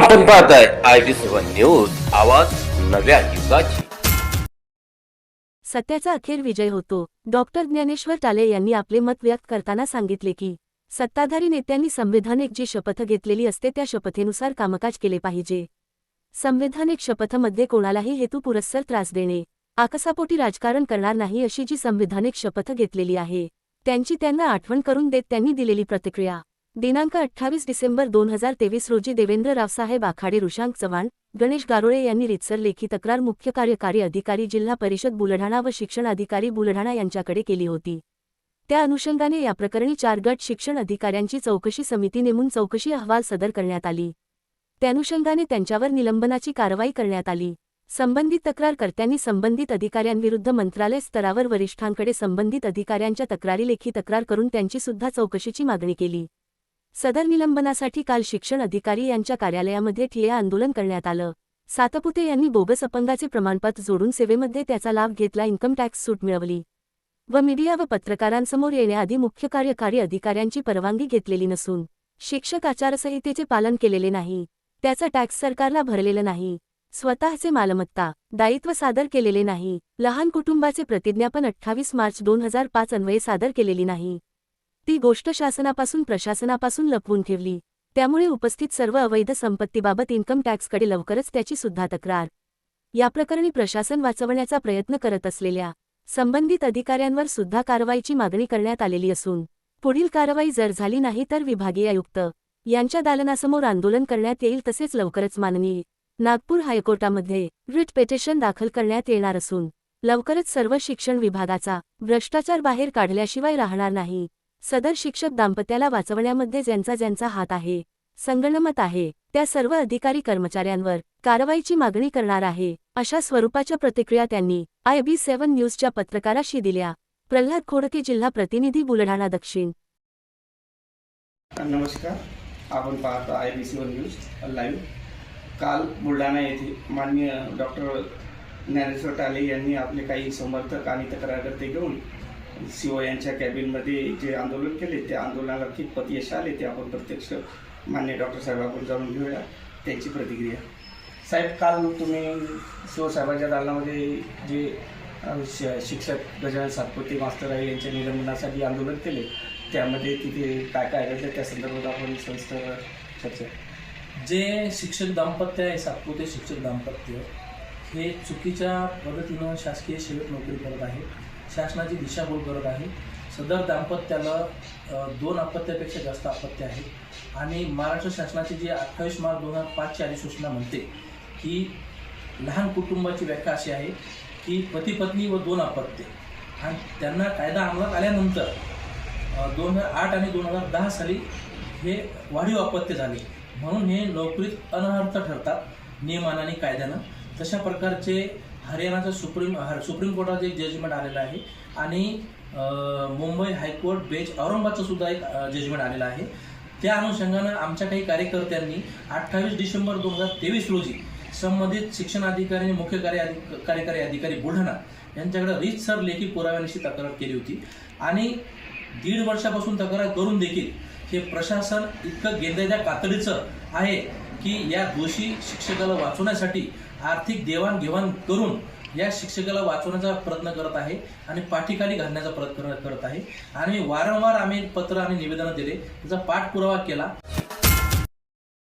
आपण पाहताय I B seven news आवाज नव्या युगाची. सत्याचा अखेर विजय होतो. डॉक्टर ज्ञानेश्वर टाले यांनी आपले मत व्यक्त करताना सांगितले की सत्ताधारी नेत्यांनी संविधानिक जी शपथ घेतलेली असते त्या शपथेनुसार कामकाज केले पाहिजे. संविधानिक शपथमध्ये कोणालाही हेतू पुरस्सर त्रास देणे आकसापोटी राजकारण करणार नाही अशी जी संविधानिक शपथ घेतलेली आहे त्यांची त्यांना आठवण करून देत त्यांनी दिलेली प्रतिक्रिया. दिनांक अठ्ठावीस डिसेंबर दोन हजार तेवीस रोजी देवेंद्र रावसाहेब आखाडे रुशांक चव्हाण गणेश गारोळे यांनी रितसर लेखी तक्रार मुख्य कार्यकारी अधिकारी जिल्हा परिषद बुलढाणा व शिक्षण अधिकारी बुलढाणा यांच्याकडे केली होती. त्या अनुषंगाने या प्रकरणी चार गट शिक्षण अधिकाऱ्यांची चौकशी समिती नेमून चौकशी अहवाल सदर करण्यात आली. त्यानुषंगाने त्यांच्यावर निलंबनाची कारवाई करण्यात आली. संबंधित तक्रारकर्त्यांनी संबंधित अधिकाऱ्यांविरुद्ध मंत्रालय स्तरावर वरिष्ठांकडे संबंधित अधिकाऱ्यांच्या तक्रारी लेखी तक्रार करून त्यांची सुद्धा चौकशीची मागणी केली. सदर निलंबनासाठी काल शिक्षण अधिकारी यांच्या कार्यालयामध्ये ठिय्या आंदोलन करण्यात आलं. सातपुते यांनी बोगस अपंगाचे प्रमाणपत्र जोडून सेवेमध्ये त्याचा लाभ घेतला इन्कम टॅक्स सूट मिळवली व मीडिया व पत्रकारांसमोर येण्याआधी मुख्य कार्यकारी अधिकाऱ्यांची परवानगी घेतलेली नसून शिक्षक आचारसंहितेचे पालन केलेले नाही त्याचा टॅक्स सरकारला भरलेलं नाही स्वतःचे मालमत्ता दायित्व सादर केलेले नाही लहान कुटुंबाचे प्रतिज्ञापन अठ्ठावीस मार्च दोन हजार पाच अन्वये सादर केलेली नाही. ती गोष्ट शासनापासून प्रशासनापासून लपवून ठेवली. त्यामुळे उपस्थित सर्व अवैध संपत्तीबाबत इन्कम टॅक्सकडे लवकरच त्याची सुद्धा तक्रार. या प्रकरणी प्रशासन वाचवण्याचा प्रयत्न करत असलेल्या संबंधित अधिकाऱ्यांवर सुद्धा कारवाईची मागणी करण्यात आलेली असून पुढील कारवाई जर झाली नाही तर विभागीय आयुक्त यांच्या दालनासमोर आंदोलन करण्यात येईल तसेच लवकरच माननीय नागपूर हायकोर्टामध्ये रिट पेटिशन दाखल करण्यात येणार असून लवकरच सर्व शिक्षण विभागाचा भ्रष्टाचार बाहेर काढल्याशिवाय राहणार नाही. सदर शिक्षक दाम्पत्याला वाचवण्यामध्ये ज्यांचा ज्यांचा हात आहे संगणमत आहे त्या सर्व अधिकारी कर्मचाऱ्यांवर कारवाईची मागणी करणार आहे अशा स्वरूपाच्या प्रतिक्रिया त्यांनी आय बी सेव्हन न्यूजच्या पत्रकाराशी दिल्या. प्रल्हाद खोडके जिल्हा प्रतिनिधी बुलढाणा दक्षिण. नमस्कार. आपण पाहतो I B C news live. काल बुलढाणा येथे माननीय डॉक्टर ज्ञानेश्वर टाले यांनी आपले काही समर्थक आणि तक्रारकर्ते घेऊन सीओ यांच्या कॅबिनमध्ये जे आंदोलन केले त्या आंदोलनाला कितपत यश आले ते आपण प्रत्यक्ष मान्य डॉक्टर साहेब आपण जाणून घेऊया. त्यांची प्रतिक्रिया. साहेब काल तुम्ही सीओ साहेबांच्या दालनामध्ये जे श- शिक्षक गजानन सातपुते मास्तर आहे यांच्या निलंबनासाठी आंदोलन केले त्यामध्ये तिथे काय काय घडलं त्या संदर्भात आपण सविस्तर चर्चा. जे शिक्षक दाम्पत्य आहे सातपुते शिक्षक दाम्पत्य हे चुकीच्या पद्धतीनं शासकीय सेवेत नोकरी करत आहे शासनाची दिशाभूल करत आहे. सदर दाम्पत्याला दोन अपत्यापेक्षा जास्त अपत्य आहे. आणि महाराष्ट्र शासनाची जी अठ्ठावीस मार्च दोन हजार पाचची अधिसूचना म्हणते की लहान कुटुंबाची व्याख्या अशी आहे की पती पत्नी व दोन अपत्य आणि त्यांना कायदा अंमलात आल्यानंतर दोन हजार आठ आणि दोन हजार दहा साली हे वाढीव अपत्य झाले. म्हणून हे नोकरीत अनर्थ ठरतात नियमान आणि कायद्यानं. तशा प्रकारचे हरियाणाचा सुप्रीम हर सुप्रीम कोर्टाचं एक जजमेंट आलेलं आहे. आणि मुंबई हायकोर्ट बेंच औरंगाबादचं सुद्धा एक जजमेंट आलेलं आहे. त्या अनुषंगानं आमच्या काही कार्यकर्त्यांनी अठ्ठावीस डिसेंबर दोन हजार तेवीस रोजी संबंधित शिक्षण अधिकारी आणि मुख्य कार्य अधिक- कार्यकारी अधिकारी बुलढाणा यांच्याकडे रीतसर लेखी पुराव्यानिशी तक्रार केली होती. आणि दीड वर्षापासून तक्रार करून देखील हे प्रशासन इतकं गेंद्याच्या कातडीचं आहे की या दोषी शिक्षकाला वाचवण्यासाठी आर्थिक देवाणघेवाण करून या शिक्षकाला वाचवण्याचा प्रयत्न करत आहे आणि पाठीखाली घालण्याचा प्रयत्न करत आहे. आणि वारंवार आम्ही पत्र आणि निवेदनं दिले. त्याचा पाठपुरावा केला.